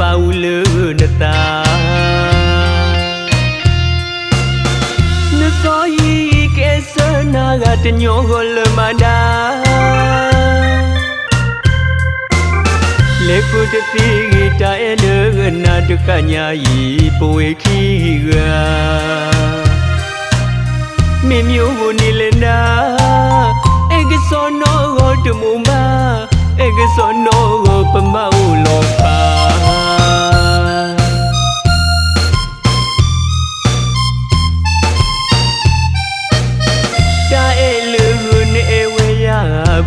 ပါဝလူနတာနစောယီကဲစနာကတညောကိုလမနာလေကုတတိတာအဲလနာတကညာယီပွေခီကမေမျိုးကိုနေလနာအေကစောနောကိုတမူမအေကစောနောကိုပ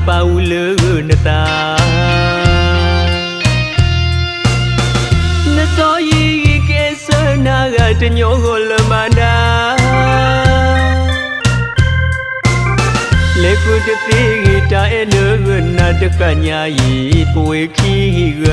ပါဝလူနတာနစောယီကဲစနာကတညောကိုလမနာလေကုတတိတာအဲလူနာတကညာယီပွေခီက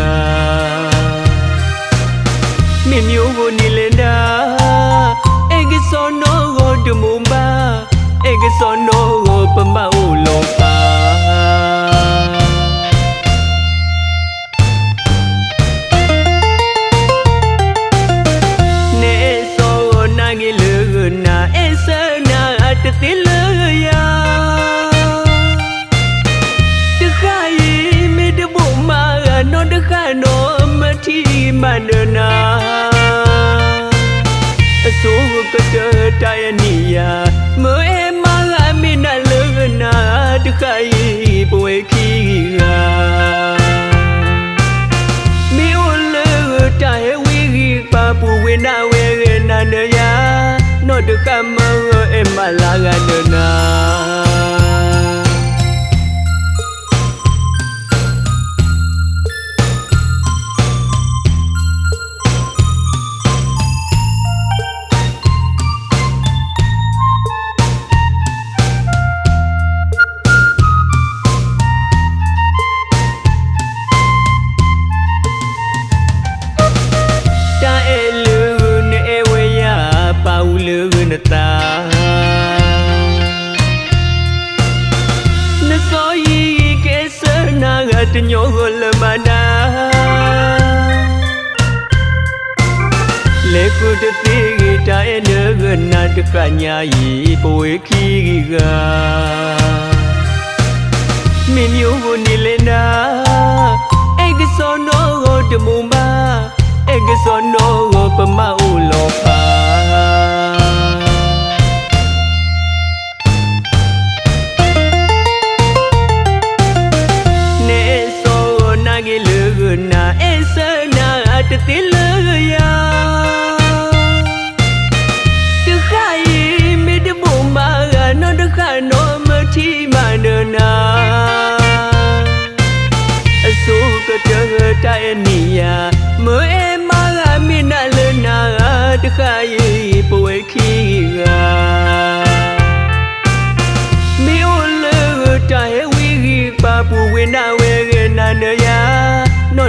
နောတခါနောမတိမနနာအစိုးကတတယနီယာမေမငါမနလနာတခါယီပွေခီကမေအိုလတဟဝီဂီပါပူဝေနာဝေနန္ဒယာနောတကမေအမလာဂနနာ လူနတာနစောယီကဲစနာကတညောကိုလမနာလေကုတတိတာအဲနဂနာတကညာယီပွေခီကမင်းမျိုးကိုနေလနာအေကစောနောကိုတမူမာအေကစောနောကိုပမောက် နာတ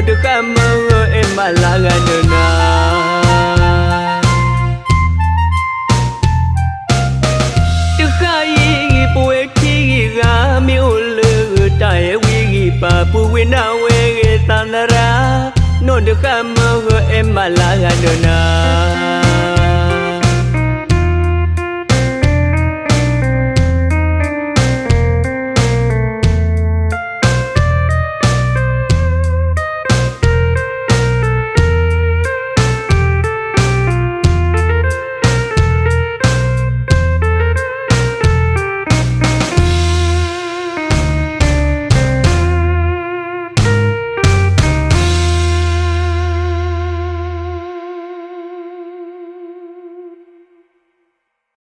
တကမေအမလာဂနနာတခါယီပွေခီကမီအိုလေတဟဝီဂီပါပူဝေနာဝေကတန္တရာနောတကမေအမလာဂနနာ